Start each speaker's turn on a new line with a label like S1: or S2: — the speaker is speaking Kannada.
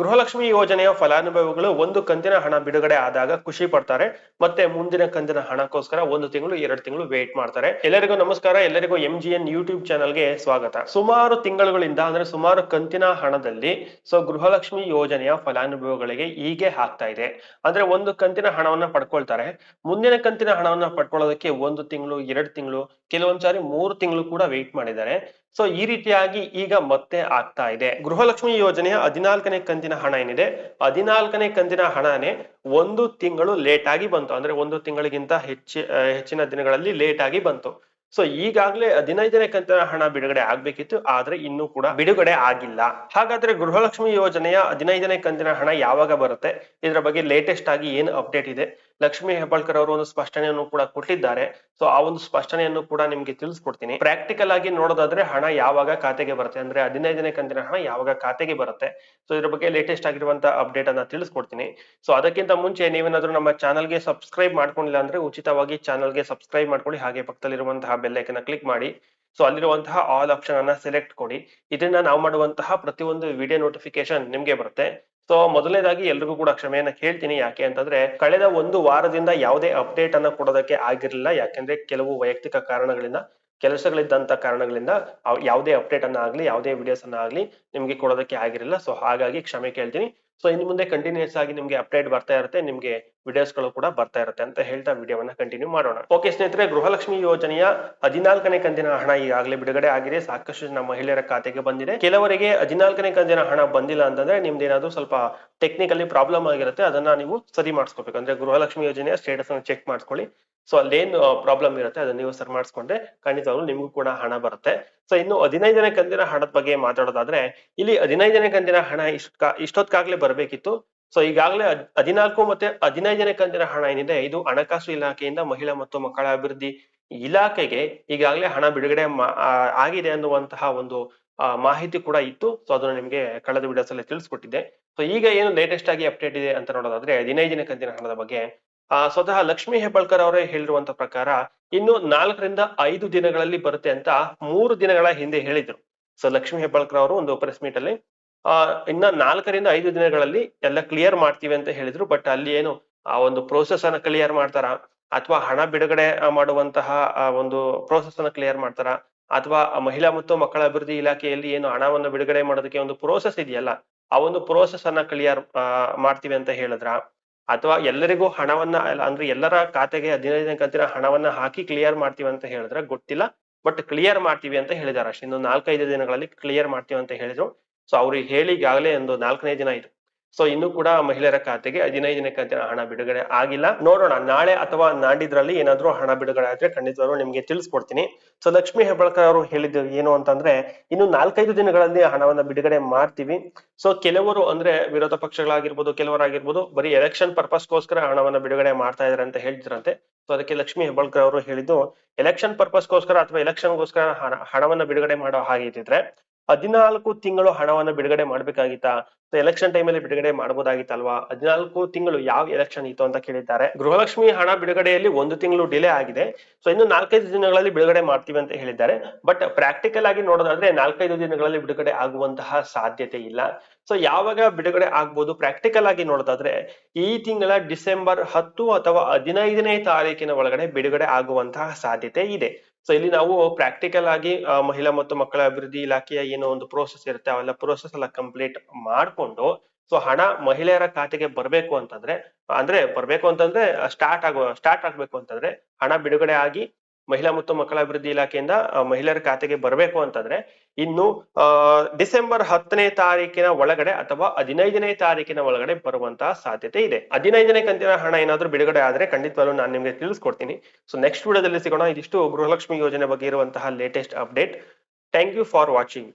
S1: ಗೃಹಲಕ್ಷ್ಮಿ ಯೋಜನೆಯ ಫಲಾನುಭವಿಗಳು ಒಂದು ಕಂತಿನ ಹಣ ಬಿಡುಗಡೆ ಆದಾಗ ಖುಷಿ ಪಡ್ತಾರೆ. ಮತ್ತೆ ಮುಂದಿನ ಕಂತಿನ ಹಣಕ್ಕೋಸ್ಕರ ಒಂದು ತಿಂಗಳು, ಎರಡು ತಿಂಗಳು ವೇಟ್ ಮಾಡ್ತಾರೆ. ಎಲ್ಲರಿಗೂ ನಮಸ್ಕಾರ, ಎಲ್ಲರಿಗೂ ಎಂ ಜಿ ಎನ್ ಯೂಟ್ಯೂಬ್ ಚಾನಲ್ಗೆ ಸ್ವಾಗತ. ಸುಮಾರು ತಿಂಗಳುಗಳಿಂದ, ಅಂದ್ರೆ ಸುಮಾರು ಕಂತಿನ ಹಣದಲ್ಲಿ ಸೊ ಗೃಹಲಕ್ಷ್ಮಿ ಯೋಜನೆಯ ಫಲಾನುಭವಿಗಳಿಗೆ ಹೀಗೆ ಆಗ್ತಾ ಇದೆ. ಅಂದ್ರೆ ಒಂದು ಕಂತಿನ ಹಣವನ್ನ ಪಡ್ಕೊಳ್ತಾರೆ. ಮುಂದಿನ ಕಂತಿನ ಹಣವನ್ನ ಪಡ್ಕೊಳ್ಳೋದಕ್ಕೆ ಒಂದು ತಿಂಗಳು, ಎರಡು ತಿಂಗಳು, ಕೆಲವೊಂದ್ಸಾರಿ ಮೂರು ತಿಂಗಳು ಕೂಡ ವೇಟ್ ಮಾಡಿದ್ದಾರೆ. ಸೊ ಈ ರೀತಿಯಾಗಿ ಈಗ ಮತ್ತೆ ಆಗ್ತಾ ಇದೆ. ಗೃಹಲಕ್ಷ್ಮಿ ಯೋಜನೆಯ ಹದಿನಾಲ್ಕನೇ ಕಂತಿನ ಹಣ ಏನಿದೆ? ಹದಿನಾಲ್ಕನೇ ಕಂತಿನ ಹಣನೇ ಒಂದು ತಿಂಗಳು ಲೇಟ್ ಆಗಿ ಬಂತು. ಅಂದ್ರೆ ಒಂದು ತಿಂಗಳಿಗಿಂತ ಹೆಚ್ಚಿ ಹೆಚ್ಚಿನ ದಿನಗಳಲ್ಲಿ ಲೇಟ್ ಆಗಿ ಬಂತು. ಸೊ ಈಗಾಗಲೇ ಹದಿನೈದನೇ ಕಂತಿನ ಹಣ ಬಿಡುಗಡೆ ಆಗ್ಬೇಕಿತ್ತು. ಆದ್ರೆ ಇನ್ನೂ ಕೂಡ ಬಿಡುಗಡೆ ಆಗಿಲ್ಲ. ಹಾಗಾದ್ರೆ ಗೃಹಲಕ್ಷ್ಮಿ ಯೋಜನೆಯ ಹದಿನೈದನೇ ಕಂತಿನ ಹಣ ಯಾವಾಗ ಬರುತ್ತೆ? ಇದರ ಬಗ್ಗೆ ಲೇಟೆಸ್ಟ್ ಆಗಿ ಏನು ಅಪ್ಡೇಟ್ ಇದೆ? ಲಕ್ಷ್ಮಿ ಹೆಬ್ಬಾಳ್ಕರ್ ಅವರು ಒಂದು ಸ್ಪಷ್ಟನೆಯನ್ನು ಕೂಡ ಕೊಟ್ಟಿದ್ದಾರೆ. ಸೊ ಆ ಒಂದು ಸ್ಪಷ್ಟನೆಯನ್ನು ಕೂಡ ನಿಮ್ಗೆ ತಿಳಿಸ್ಕೊಡ್ತೀನಿ. ಪ್ರಾಕ್ಟಿಕಲ್ ಆಗಿ ನೋಡೋದಾದ್ರೆ ಹಣ ಯಾವಾಗ ಖಾತೆಗೆ ಬರುತ್ತೆ? ಅಂದ್ರೆ ಹದಿನೈದನೇ ಕಂತಿನ ಹಣ ಯಾವಾಗ ಖಾತೆಗೆ ಬರುತ್ತೆ? ಸೊ ಇದ್ರ ಬಗ್ಗೆ ಲೇಟೆಸ್ಟ್ ಆಗಿರುವಂತಹ ಅಪ್ಡೇಟ್ ಅನ್ನ ತಿಳಿಸ್ಕೊಡ್ತೀನಿ. ಸೊ ಅದಕ್ಕಿಂತ ಮುಂಚೆ ನೀವೇನಾದ್ರೂ ನಮ್ಮ ಚಾನಲ್ಗೆ ಸಬ್ಸ್ಕ್ರೈಬ್ ಮಾಡ್ಕೊಂಡಿಲ್ಲ ಅಂದ್ರೆ ಉಚಿತವಾಗಿ ಚಾನಲ್ಗೆ ಸಬ್ಸ್ಕ್ರೈಬ್ ಮಾಡ್ಕೊಳ್ಳಿ. ಹಾಗೆ ಪಕ್ಕದಲ್ಲಿರುವಂತಹ ಬೆಲ್ಲೈಕನ್ನ ಕ್ಲಿಕ್ ಮಾಡಿ. ಸೊ ಅಲ್ಲಿರುವಂತಹ ಆಲ್ ಆಪ್ಷನ್ ಅನ್ನ ಸೆಲೆಕ್ಟ್ ಕೊಡಿ. ಇದನ್ನ ನಾವು ಮಾಡುವಂತಹ ಪ್ರತಿಯೊಂದು ವಿಡಿಯೋ ನೋಟಿಫಿಕೇಶನ್ ನಿಮ್ಗೆ ಬರುತ್ತೆ. ಸೊ ಮೊದಲನೇದಾಗಿ ಎಲ್ರಿಗೂ ಕೂಡ ಕ್ಷಮೆಯನ್ನ ಕೇಳ್ತೀನಿ. ಯಾಕೆ ಅಂತಂದ್ರೆ ಕಳೆದ ಒಂದು ವಾರದಿಂದ ಯಾವುದೇ ಅಪ್ಡೇಟ್ ಅನ್ನ ಕೊಡೋದಕ್ಕೆ ಆಗಿರ್ಲಿಲ್ಲ. ಯಾಕೆಂದ್ರೆ ಕೆಲವು ವೈಯಕ್ತಿಕ ಕಾರಣಗಳಿಂದ, ಕೆಲಸಗಳಿದ್ದಂತ ಕಾರಣಗಳಿಂದ ಯಾವುದೇ ಅಪ್ಡೇಟ್ ಅನ್ನ ಆಗ್ಲಿ, ಯಾವುದೇ ವಿಡಿಯೋಸ್ ಅನ್ನ ಆಗ್ಲಿ ನಿಮ್ಗೆ ಕೊಡೋದಕ್ಕೆ ಆಗಿರಲಿಲ್ಲ. ಸೊ ಹಾಗಾಗಿ ಕ್ಷಮೆ ಕೇಳ್ತೀನಿ. ಸೊ ಇನ್ನು ಮುಂದೆ ಕಂಟಿನ್ಯೂಸ್ ಆಗಿ ನಿಮ್ಗೆ ಅಪ್ಡೇಟ್ ಬರ್ತಾ ಇರುತ್ತೆ, ನಿಮ್ಗೆ ವಿಡಿಯೋಸ್ಗಳು ಕೂಡ ಬರ್ತಾ ಇರುತ್ತೆ ಅಂತ ಹೇಳ್ತಾ ವಿಡಿಯೋವನ್ನ ಕಂಟಿನ್ಯೂ ಮಾಡೋಣ. ಓಕೆ ಸ್ನೇಹಿತರೆ, ಗೃಹಲಕ್ಷ್ಮಿ ಯೋಜನೆಯ ಹದಿನಾಲ್ಕನೇ ಕಂತಿನ ಹಣ ಈಗಾಗಲೇ ಬಿಡುಗಡೆ ಆಗಿದೆ. ಸಾಕಷ್ಟು ಜನ ಮಹಿಳೆಯರ ಖಾತೆಗೆ ಬಂದಿದೆ. ಕೆಲವರಿಗೆ ಹದಿನಾಲ್ಕನೇ ಕಂತಿನ ಹಣ ಬಂದಿಲ್ಲ ಅಂತಂದ್ರೆ ನಿಮ್ದು ಏನಾದ್ರು ಸ್ವಲ್ಪ ಟೆಕ್ನಿಕಲಿ ಪ್ರಾಬ್ಲಮ್ ಆಗಿರುತ್ತೆ, ಅದನ್ನ ನೀವು ಸರಿ ಮಾಡಿಸ್ಕೋಬೇಕು. ಅಂದ್ರೆ ಗೃಹಲಕ್ಷ್ಮಿ ಯೋಜನೆಯ ಸ್ಟೇಟಸ್ ಅನ್ನು ಚೆಕ್ ಮಾಡ್ಕೊಳ್ಳಿ ಸೊ ಅಲ್ಲೇನು ಪ್ರಾಬ್ಲಮ್ ಇರುತ್ತೆ, ಅದನ್ನ ನೀವು ಸರಿ ಮಾಡಿಸ್ಕೊಂಡ್ರೆ ಖಂಡಿತವಾಗ್ಲೂ ನಿಮ್ಗೂ ಕೂಡ ಹಣ ಬರುತ್ತೆ. ಸೊ ಇನ್ನು ಹದಿನೈದನೇ ಕಂತಿನ ಹಣದ ಬಗ್ಗೆ ಮಾತಾಡೋದಾದ್ರೆ, ಇಲ್ಲಿ ಹದಿನೈದನೇ ಕಂತಿನ ಹಣ ಇಷ್ಟ ಇಷ್ಟೊತ್ಕಾಗ್ಲೇ ಬರಬೇಕಿತ್ತು. ಸೊ ಈಗಾಗಲೇ ಹದ್- ಹದಿನಾಲ್ಕು ಮತ್ತೆ ಹದಿನೈದನೇ ಕಂತಿನ ಹಣ ಏನಿದೆ, ಇದು ಹಣಕಾಸು ಇಲಾಖೆಯಿಂದ ಮಹಿಳಾ ಮತ್ತು ಮಕ್ಕಳ ಅಭಿವೃದ್ಧಿ ಇಲಾಖೆಗೆ ಈಗಾಗಲೇ ಹಣ ಬಿಡುಗಡೆ ಆಗಿದೆ ಅನ್ನುವಂತಹ ಒಂದು ಮಾಹಿತಿ ಕೂಡ ಇತ್ತು. ಸೊ ಅದನ್ನ ನಿಮಗೆ ಕಳೆದ ವಿಡಿಯೋಸಲ್ಲಿ ತಿಳಿಸ್ಕೊಟ್ಟಿದ್ದೆ. ಸೊ ಈಗ ಏನು ಲೇಟೆಸ್ಟ್ ಆಗಿ ಅಪ್ಡೇಟ್ ಇದೆ ಅಂತ ನೋಡೋದಾದ್ರೆ, ಹದಿನೈದನೇ ಕಂತಿನ ಹಣದ ಬಗ್ಗೆ. ಸ್ವತಃ ಲಕ್ಷ್ಮಿ ಹೆಬ್ಬಾಳ್ಕರ್ ಅವರೇ ಹೇಳಿರುವಂತ ಪ್ರಕಾರ, ಇನ್ನು ನಾಲ್ಕರಿಂದ ಐದು ದಿನಗಳಲ್ಲಿ ಬರುತ್ತೆ ಅಂತ ಮೂರು ದಿನಗಳ ಹಿಂದೆ ಹೇಳಿದ್ರು. ಸೊ ಲಕ್ಷ್ಮಿ ಹೆಬ್ಬಾಳ್ಕರ್ ಅವರು ಒಂದು ಪ್ರೆಸ್ ಮೀಟ್ ಅಲ್ಲಿ ಆ, ಇನ್ನ ನಾಲ್ಕರಿಂದ ಐದು ದಿನಗಳಲ್ಲಿ ಎಲ್ಲ ಕ್ಲಿಯರ್ ಮಾಡ್ತೀವಿ ಅಂತ ಹೇಳಿದ್ರು ಬಟ್ ಅಲ್ಲಿ ಏನು ಆ ಒಂದು ಪ್ರೋಸೆಸ್ ಅನ್ನ ಕ್ಲಿಯರ್ ಮಾಡ್ತಾರ? ಅಥವಾ ಹಣ ಬಿಡುಗಡೆ ಮಾಡುವಂತಹ, ಆ, ಒಂದು ಪ್ರೋಸೆಸ್ ಅನ್ನ ಕ್ಲಿಯರ್ ಮಾಡ್ತಾರ? ಅಥವಾ ಮಹಿಳಾ ಮತ್ತು ಮಕ್ಕಳ ಅಭಿವೃದ್ಧಿ ಇಲಾಖೆಯಲ್ಲಿ ಏನು ಹಣವನ್ನು ಬಿಡುಗಡೆ ಮಾಡೋದಕ್ಕೆ ಒಂದು ಪ್ರೋಸೆಸ್ ಇದೆಯಲ್ಲ, ಆ ಒಂದು ಪ್ರೋಸೆಸ್ ಅನ್ನ ಕ್ಲಿಯರ್ ಮಾಡ್ತೀವಿ ಅಂತ ಹೇಳಿದ್ರ? ಅಥವಾ ಎಲ್ಲರಿಗೂ ಹಣವನ್ನ, ಅಂದ್ರೆ ಎಲ್ಲರ ಖಾತೆಗೆ ಹದಿನೈದನೇ ಕಂತಿನ ಹಣವನ್ನ ಹಾಕಿ ಕ್ಲಿಯರ್ ಮಾಡ್ತೀವಿ ಅಂತ ಹೇಳಿದ್ರೆ ಗೊತ್ತಿಲ್ಲ ಬಟ್ ಕ್ಲಿಯರ್ ಮಾಡ್ತೀವಿ ಅಂತ ಹೇಳಿದಾರೆ ಅಷ್ಟೇ. ಇನ್ನು ನಾಲ್ಕೈದು ದಿನಗಳಲ್ಲಿ ಕ್ಲಿಯರ್ ಮಾಡ್ತೀವಿ ಅಂತ ಹೇಳಿದ್ರು. ಸೊ ಅವ್ರಿಗೆ ಹೇಳಿ ಈಗಾಗಲೇ ಒಂದು ನಾಲ್ಕನೇ ದಿನ ಆಯ್ತು ಸೊ ಇನ್ನು ಕೂಡ ಮಹಿಳೆಯರ ಖಾತೆಗೆ ಹದಿನೈದನೇ ಕಂತಿನ ಹಣ ಬಿಡುಗಡೆ ಆಗಿಲ್ಲ. ನೋಡೋಣ, ನಾಳೆ ಅಥವಾ ನಾಡಿದ್ರಲ್ಲಿ ಏನಾದ್ರೂ ಹಣ ಬಿಡುಗಡೆ ಆದ್ರೆ ಖಂಡಿತವಾಗ್ಲೂ ನಿಮ್ಗೆ ತಿಳಿಸ್ಕೊಡ್ತೀನಿ. ಸೊ ಲಕ್ಷ್ಮಿ ಹೆಬ್ಬಾಳ್ಕರ್ ಅವರು ಹೇಳಿದ್ದು ಏನು ಅಂತಂದ್ರೆ, ಇನ್ನು ನಾಲ್ಕೈದು ದಿನಗಳಲ್ಲಿ ಹಣವನ್ನ ಬಿಡುಗಡೆ ಮಾಡ್ತೀವಿ. ಸೊ ಕೆಲವರು ಅಂದ್ರೆ ವಿರೋಧ ಪಕ್ಷಗಳಾಗಿರ್ಬೋದು, ಕೆಲವರಾಗಿರ್ಬೋದು, ಬರೀ ಎಲೆಕ್ಷನ್ ಪರ್ಪಸ್ಗೋಸ್ಕರ ಹಣವನ್ನ ಬಿಡುಗಡೆ ಮಾಡ್ತಾ ಇದಾರೆ ಅಂತ ಹೇಳಿದ್ರಂತೆ ಸೊ ಅದಕ್ಕೆ ಲಕ್ಷ್ಮಿ ಹೆಬ್ಬಾಳ್ಕರ್ ಅವರು ಹೇಳಿದ್ದು ಎಲೆಕ್ಷನ್ ಪರ್ಪಸ್ಗೋಸ್ಕರ ಅಥವಾ ಎಲೆಕ್ಷನ್ಗೋಸ್ಕರ ಹಣ, ಹಣವನ್ನ ಬಿಡುಗಡೆ ಮಾಡೋ ಹಾಗೆ ಇದ್ದಿದ್ರೆ ಹದಿನಾಲ್ಕು ತಿಂಗಳು ಹಣವನ್ನ ಬಿಡುಗಡೆ ಮಾಡ್ಬೇಕಾಗಿತ್ತಾ? ಎಲೆಕ್ಷನ್ ಟೈಮಲ್ಲಿ ಬಿಡುಗಡೆ ಮಾಡಬಹುದಾಗಿತ್ತಲ್ವಾ ಹದಿನಾಲ್ಕು ತಿಂಗಳು ಯಾವ ಎಲೆಕ್ಷನ್ ಇತ್ತು ಅಂತ ಕೇಳಿದ್ದಾರೆ. ಗೃಹಲಕ್ಷ್ಮಿ ಹಣ ಬಿಡುಗಡೆಯಲ್ಲಿ ಒಂದು ತಿಂಗಳು ಡಿಲೇ ಆಗಿದೆ. ಸೊ ಇನ್ನು ನಾಲ್ಕೈದು ದಿನಗಳಲ್ಲಿ ಬಿಡುಗಡೆ ಮಾಡ್ತೀವಿ ಅಂತ ಹೇಳಿದ್ದಾರೆ. ಬಟ್ ಪ್ರಾಕ್ಟಿಕಲ್ ಆಗಿ ನೋಡೋದಾದ್ರೆ, ನಾಲ್ಕೈದು ದಿನಗಳಲ್ಲಿ ಬಿಡುಗಡೆ ಆಗುವಂತಹ ಸಾಧ್ಯತೆ ಇಲ್ಲ. ಸೊ ಯಾವಾಗ ಬಿಡುಗಡೆ ಆಗ್ಬೋದು? ಪ್ರಾಕ್ಟಿಕಲ್ ಆಗಿ ನೋಡೋದಾದ್ರೆ, ಈ ತಿಂಗಳ ಡಿಸೆಂಬರ್ ಹತ್ತು ಅಥವಾ ಹದಿನೈದನೇ ತಾರೀಕಿನ ಒಳಗಡೆ ಬಿಡುಗಡೆ ಆಗುವಂತಹ ಸಾಧ್ಯತೆ ಇದೆ. ಸೊ ಇಲ್ಲಿ ನಾವು ಪ್ರಾಕ್ಟಿಕಲ್ ಆಗಿ ಮಹಿಳಾ ಮತ್ತು ಮಕ್ಕಳ ಅಭಿವೃದ್ಧಿ ಇಲಾಖೆಯ ಏನೋ ಒಂದು ಪ್ರೋಸೆಸ್ ಇರುತ್ತೆ, ಅವೆಲ್ಲ ಪ್ರೋಸೆಸ್ ಎಲ್ಲ ಕಂಪ್ಲೀಟ್ ಮಾಡ್ಕೊಂಡು ಸೊ ಹಣ ಮಹಿಳೆಯರ ಖಾತೆಗೆ ಬರ್ಬೇಕು ಅಂತಂದ್ರೆ, ಅಂದ್ರೆ ಬರ್ಬೇಕು ಅಂತಂದ್ರೆ ಸ್ಟಾರ್ಟ್ ಆಗೋ ಸ್ಟಾರ್ಟ್ ಆಗ್ಬೇಕು ಅಂತಂದ್ರೆ ಹಣ ಬಿಡುಗಡೆ ಆಗಿ ಮಹಿಳಾ ಮತ್ತು ಮಕ್ಕಳ ಅಭಿವೃದ್ಧಿ ಇಲಾಖೆಯಿಂದ ಮಹಿಳೆಯರ ಖಾತೆಗೆ ಬರಬೇಕು ಅಂತಂದ್ರೆ, ಇನ್ನು ಡಿಸೆಂಬರ್ ಹತ್ತನೇ ತಾರೀಕಿನ ಒಳಗಡೆ ಅಥವಾ ಹದಿನೈದನೇ ತಾರೀಕಿನ ಒಳಗಡೆ ಬರುವಂತಹ ಸಾಧ್ಯತೆ ಇದೆ. ಹದಿನೈದನೇ ಕಂತಿನ ಹಣ ಏನಾದ್ರೂ ಬಿಡುಗಡೆ ಆದ್ರೆ ಖಂಡಿತವಾಗ್ಲೂ ನಾನು ನಿಮ್ಗೆ ತಿಳಿಸ್ಕೊಡ್ತೀನಿ. ಸೊ ನೆಕ್ಸ್ಟ್ ವಿಡಿಯೋದಲ್ಲಿ ಸಿಗೋಣ. ಇದಿಷ್ಟು ಗೃಹಲಕ್ಷ್ಮಿ ಯೋಜನೆ ಬಗ್ಗೆ ಇರುವಂತಹ latest update thank you for watching